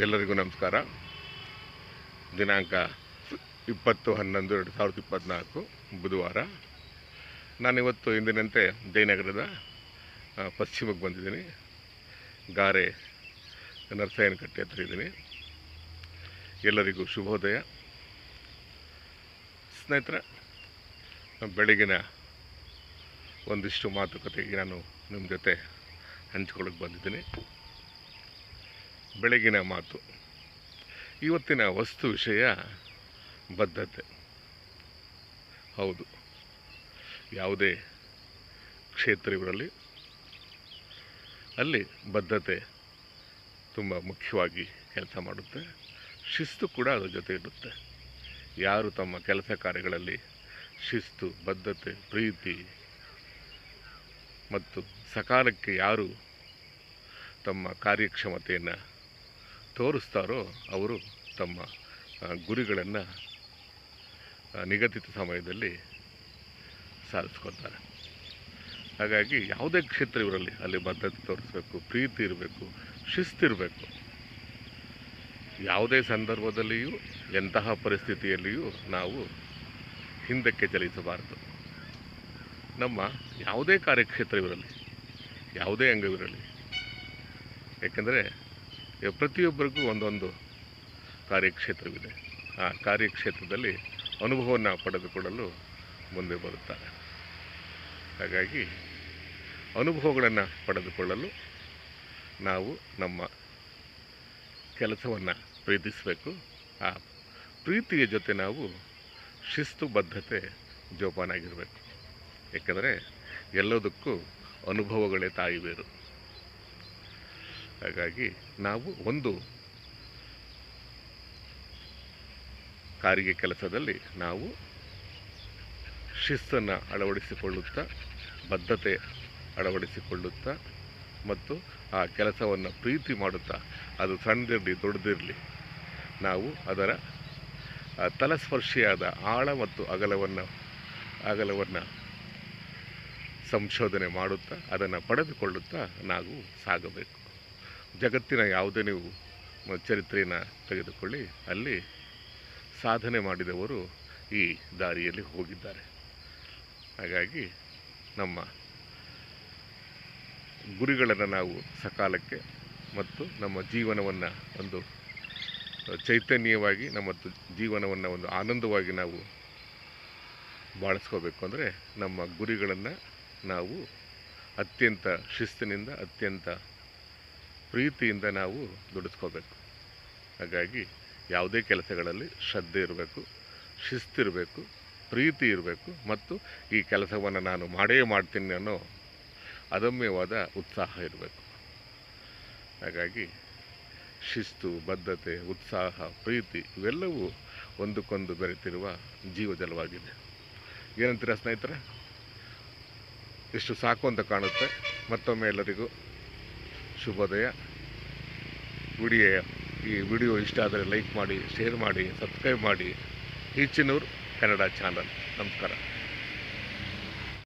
ಎಲ್ಲರಿಗೂ ನಮಸ್ಕಾರ. ದಿನಾಂಕ ಇಪ್ಪತ್ತು ಹನ್ನೊಂದು ಎರಡು ಸಾವಿರದ ಇಪ್ಪತ್ತ್ನಾಲ್ಕು ಬುಧವಾರ. ನಾನಿವತ್ತು ಇಂದಿನಂತೆ ಜಯನಗರದ ಪಶ್ಚಿಮಕ್ಕೆ ಬಂದಿದ್ದೀನಿ. ಗಾರೆ ನರಸಾಯನಕಟ್ಟೆ ಹತ್ರ ಇದ್ದೀನಿ. ಎಲ್ಲರಿಗೂ ಶುಭೋದಯ. ಸ್ನೇಹಿತರೆ, ಬೆಳಗಿನ ಒಂದಿಷ್ಟು ಮಾತುಕತೆಗೆ ನಾನು ನಿಮ್ಮ ಜೊತೆ ಹಂಚ್ಕೊಳ್ಳೋಕೆ ಬಂದಿದ್ದೀನಿ. ಬೆಳಗಿನ ಮಾತು. ಇವತ್ತಿನ ವಸ್ತು ವಿಷಯ ಬದ್ಧತೆ. ಹೌದು. ಯಾವುದೇ ಕ್ಷೇತ್ರ ಇವರಲ್ಲಿ ಅಲ್ಲಿ ಬದ್ಧತೆ ತುಂಬ ಮುಖ್ಯವಾಗಿ ಕೆಲಸ ಮಾಡುತ್ತೆ. ಶಿಸ್ತು ಕೂಡ ಅದರ ಜೊತೆ ಇರುತ್ತೆ. ಯಾರು ತಮ್ಮ ಕೆಲಸ ಕಾರ್ಯಗಳಲ್ಲಿ ಶಿಸ್ತು, ಬದ್ಧತೆ, ಪ್ರೀತಿ ಮತ್ತು ಸಕಾಲಕ್ಕೆ ಯಾರು ತಮ್ಮ ಕಾರ್ಯಕ್ಷಮತೆಯನ್ನು ತೋರಿಸ್ತಾರೋ ಅವರು ತಮ್ಮ ಗುರಿಗಳನ್ನು ನಿಗದಿತ ಸಮಯದಲ್ಲಿ ಸಾಧಿಸ್ಕೊತಾರೆ ಹಾಗಾಗಿ ಯಾವುದೇ ಕ್ಷೇತ್ರ ಇವರಲ್ಲಿ ಅಲ್ಲಿ ಬದ್ಧತೆ ತೋರಿಸ್ಬೇಕು, ಪ್ರೀತಿ ಇರಬೇಕು, ಶಿಸ್ತಿರಬೇಕು, ಯಾವುದೇ ಸಂದರ್ಭದಲ್ಲಿಯೂ, ಎಂತಹ ಪರಿಸ್ಥಿತಿಯಲ್ಲಿಯೂ ನಾವು ಹಿಂದಕ್ಕೆ ಚಲಿಸಬಾರದು. ನಮ್ಮ ಯಾವುದೇ ಕಾರ್ಯಕ್ಷೇತ್ರವಿರಲಿ ಯಾವುದೇ ಅಂಗವಿರಲಿ ಏಕೆಂದರೆ ಪ್ರತಿಯೊಬ್ಬರಿಗೂ ಒಂದೊಂದು ಕಾರ್ಯಕ್ಷೇತ್ರವಿದೆ. ಆ ಕಾರ್ಯಕ್ಷೇತ್ರದಲ್ಲಿ ಅನುಭವವನ್ನು ಪಡೆದುಕೊಳ್ಳಲು ಮುಂದೆ ಬರುತ್ತಾರೆ. ಹಾಗಾಗಿ ಅನುಭವಗಳನ್ನು ಪಡೆದುಕೊಳ್ಳಲು ನಾವು ನಮ್ಮ ಕೆಲಸವನ್ನು ಪ್ರೀತಿಸಬೇಕು. ಆ ಪ್ರೀತಿಯ ಜೊತೆ ನಾವು ಶಿಸ್ತು ಬದ್ಧತೆ ಜೋಪಾನಾಗಿರಬೇಕು. ಏಕೆಂದರೆ ಎಲ್ಲದಕ್ಕೂ ಅನುಭವಗಳೇ ತಾಯಿ ಬೇರು. ಹಾಗಾಗಿ ನಾವು ಒಂದು ಸಾರಿಗೆ ಕೆಲಸದಲ್ಲಿ ನಾವು ಶಿಸ್ತನ್ನು ಅಳವಡಿಸಿಕೊಳ್ಳುತ್ತಾ, ಬದ್ಧತೆ ಅಳವಡಿಸಿಕೊಳ್ಳುತ್ತಾ ಮತ್ತು ಆ ಕೆಲಸವನ್ನು ಪ್ರೀತಿ ಮಾಡುತ್ತಾ, ಅದು ಸಣ್ಣದಿರಲಿ ದೊಡ್ಡದಿರಲಿ, ನಾವು ಅದರ ತಲಸ್ಪರ್ಶಿಯಾದ ಆಳ ಮತ್ತು ಅಗಲವನ್ನು ಅಗಲವನ್ನು ಸಂಶೋಧನೆ ಮಾಡುತ್ತಾ, ಅದನ್ನು ಪಡೆದುಕೊಳ್ಳುತ್ತಾ ನಾವು ಸಾಗಬೇಕು. ಜಗತ್ತಿನ ಯಾವುದೇ ನೀವು ಚರಿತ್ರೆಯನ್ನು ತೆಗೆದುಕೊಳ್ಳಿ, ಅಲ್ಲಿ ಸಾಧನೆ ಮಾಡಿದವರು ಈ ದಾರಿಯಲ್ಲಿ ಹೋಗಿದ್ದಾರೆ. ಹಾಗಾಗಿ ನಮ್ಮ ಗುರಿಗಳನ್ನು ನಾವು ಸಕಾಲಕ್ಕೆ ಮತ್ತು ನಮ್ಮ ಜೀವನವನ್ನು ಒಂದು ಚೈತನ್ಯವಾಗಿ, ನಮ್ಮ ಜೀವನವನ್ನು ಒಂದು ಆನಂದವಾಗಿ ನಾವು ಬಾಳಿಸ್ಕೋಬೇಕು ಅಂದರೆ ನಮ್ಮ ಗುರಿಗಳನ್ನು ನಾವು ಅತ್ಯಂತ ಶಿಸ್ತಿನಿಂದ, ಅತ್ಯಂತ ಪ್ರೀತಿಯಿಂದ ನಾವು ದುಡಿಸ್ಕೋಬೇಕು. ಹಾಗಾಗಿ ಯಾವುದೇ ಕೆಲಸಗಳಲ್ಲಿ ಶ್ರದ್ಧೆ ಇರಬೇಕು ಶಿಸ್ತಿರಬೇಕು ಪ್ರೀತಿ ಇರಬೇಕು ಮತ್ತು ಈ ಕೆಲಸವನ್ನು ನಾನು ಮಾಡೇ ಮಾಡ್ತೀನಿ ಅನ್ನೋ ಅದಮ್ಯವಾದ ಉತ್ಸಾಹ ಇರಬೇಕು. ಹಾಗಾಗಿ ಶಿಸ್ತು, ಬದ್ಧತೆ, ಉತ್ಸಾಹ, ಪ್ರೀತಿ ಇವೆಲ್ಲವೂ ಒಂದಕ್ಕೊಂದು ಬೆರೆತಿರುವ ಜೀವಜಲವಾಗಿದೆ ಏನಂತೀರ ಸ್ನೇಹಿತರೆ? ಇಷ್ಟು ಸಾಕು ಅಂತ ಕಾಣುತ್ತೆ. ಮತ್ತೊಮ್ಮೆ ಎಲ್ಲರಿಗೂ ಶುಭೋದಯ. ವಿಡಿಯೋ, ಈ ವಿಡಿಯೋ ಇಷ್ಟ ಆದರೆ ಲೈಕ್ ಮಾಡಿ, ಶೇರ್ ಮಾಡಿ, ಸಬ್ಸ್ಕ್ರೈಬ್ ಮಾಡಿ. ಈಚಿನೂರು ಕನ್ನಡ ಚಾನಲ್. ನಮಸ್ಕಾರ.